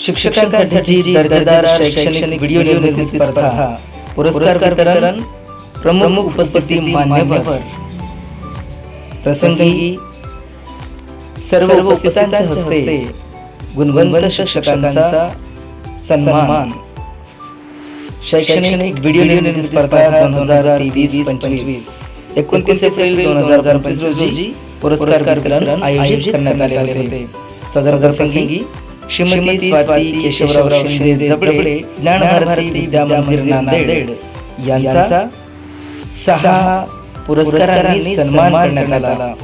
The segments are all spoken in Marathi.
शिक्षकांसाठी दर्जेदार शैक्षणिक व्हिडिओ निर्मिती स्पर्धा पुरस्कार वितरण प्रमुख उपस्थिती मान्यवर. प्रसंगी सर्व उपस्थितांच्या हस्ते गुणवंत शिक्षकांचा सन्मान. शैक्षणिक व्हिडिओ निर्मिती स्पर्धा दोन हजार तेवीस पंचवीस एकोणतीस एप्रिल दोन हजार पंचवीस रोजी पुरस्कार वितरण आयोजित करण्यात आले होते. सदर प्रसंगी श्रीमती स्वाती केशवराव शिंदे जबडे ज्ञानभारती विद्या मंदिर नांदेड. यांचा सहा पुरस्कारांनी सन्मान करण्यात आला.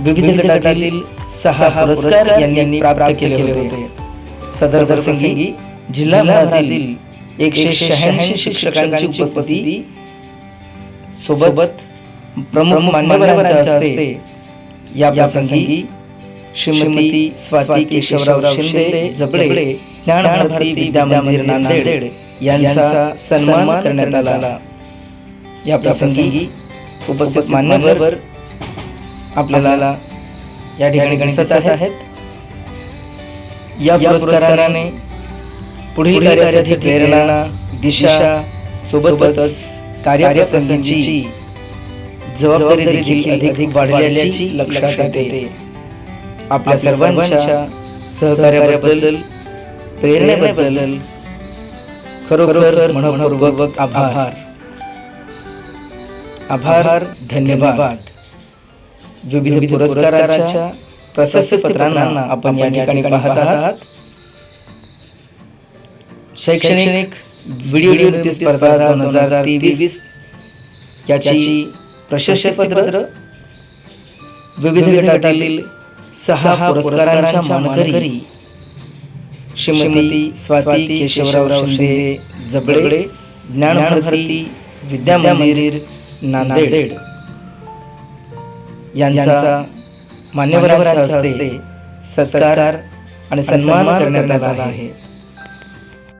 विविध गटातील सहा पुरस्कार यांनी प्राप्त केले होते. सदर प्रसंगी जिल्हाभरातील एकशे शहाऐंशी शिक्षकांची उपस्थिती सोबत प्रमुख मान्यवरांच्या हस्ते. या प्रसंगी श्रीमती स्वाती केशवराव शिंदे जबडे ज्ञानभारती विद्या मंदिर नांदेड यांचा सन्मान करण्यात आला. या प्रसंगी उपस्थित मान्यवर आपल्याला या ठिकाणी दिसत आहेत. या पुरस्काराने पुढील कार्यासाठी प्रेरणा दिशा सोबतच कार्यप्रसंगाची जबाबदारी देखील अधिक वाढल्याची लक्षात येते. आपल्या सर्वांच्या सहकार्याबद्दल प्रेरणेबद्दल खरोखर मनपूर्वक आभार. आभार. धन्यवाद. विविध पुरस्काराच्या प्रशस्ती पत्रांना आपण या ठिकाणी पाहत आहात. शैक्षणिक व्हिडिओ निर्मिती स्पर्धा दोन हजार तेवीस याची प्रशस्ती पत्र विविध गटातील सहा पुरस्कारांच्या मानकरी श्रीमती स्वाती केशवराव शिंदे जबडे ज्ञानभारती विद्या मंदिर नांदेड. यांचा मान्यवरांच्या हस्ते सत्कार आणि सन्मान करण्यात आला आहे.